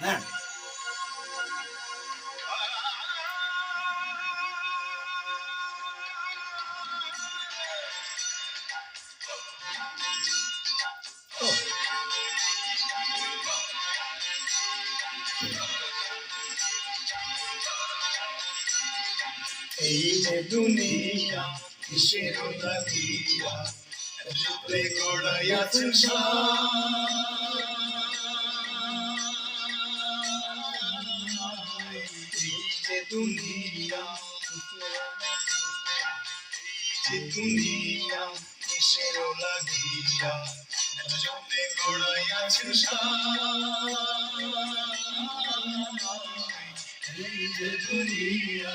হ্যাঁ। এই যে দুনিয়া কিসের চুপড়ে গড়াই আছে এই দুনিয়া যে দুনিয়া কিসের লাগিয়া চুপড়ে গড়াই আছে এই যে দুনিয়া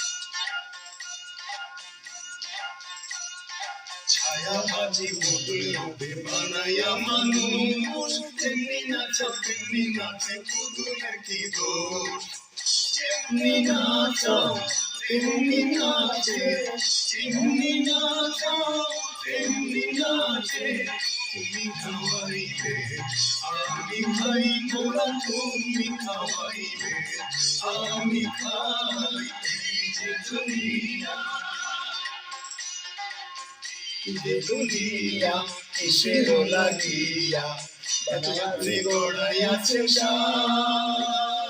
ছায়া বাজি পুতুল রূপে বানাইয়া মানুষ তেমনি নাচা তেমনি নাচে পুতুলের কি দোষ যেমনি নাচা তেমনি নাচে তেমনি নাচা তেমনি নাচে তুমি খাওয়াইবে আমি খাই মোরা তুমি খাওয়াইবে আমি খাই যে দুনিয়া যে দুনিয়া কিসের লাগিয়া বাজারে গড়াই আছে সাই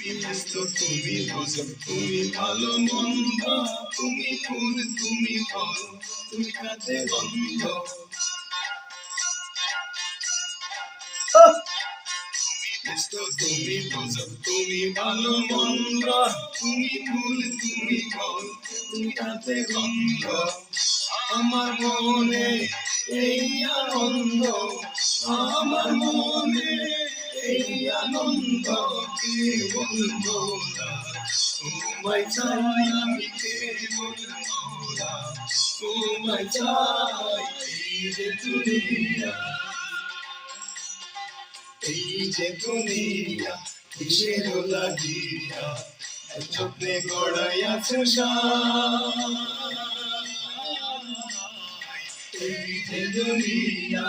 ব্যস্ত তুমি বোঝো তুমি ভালো মন্দ তুমি ফুল তুমি ফল তুমি কাছে বন্ধ ব্যস্ত তুমি বোঝো তুমি ভালো মন্দ তুমি ফুল তুমি ফল তুমি কাছে গন্ধ আমার মনে এই আনন্দ, আমার মনে এই আনন্দ না তোমায় চাই আমি তোমায় চাই দুনিয়া। এই যে দুনিয়া, কিসের লাগিয়া? চোখে গড়াই আছে সাই এই যে দুনিয়া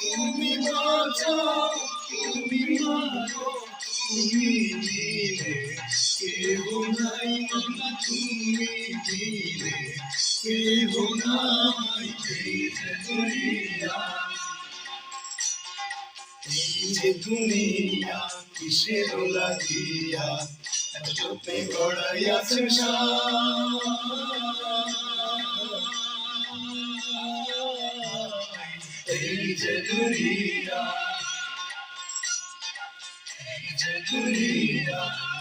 তুমি বাঁচাও তুমি মারো তুমি দিলে কেহ নাই মামা তুমি দিলে কেহ নাই দুনিয়া। যে দুনিয়া, কিসের লাগিয়া? চোখে গড়াই আছে এই যে দুনিয়া এই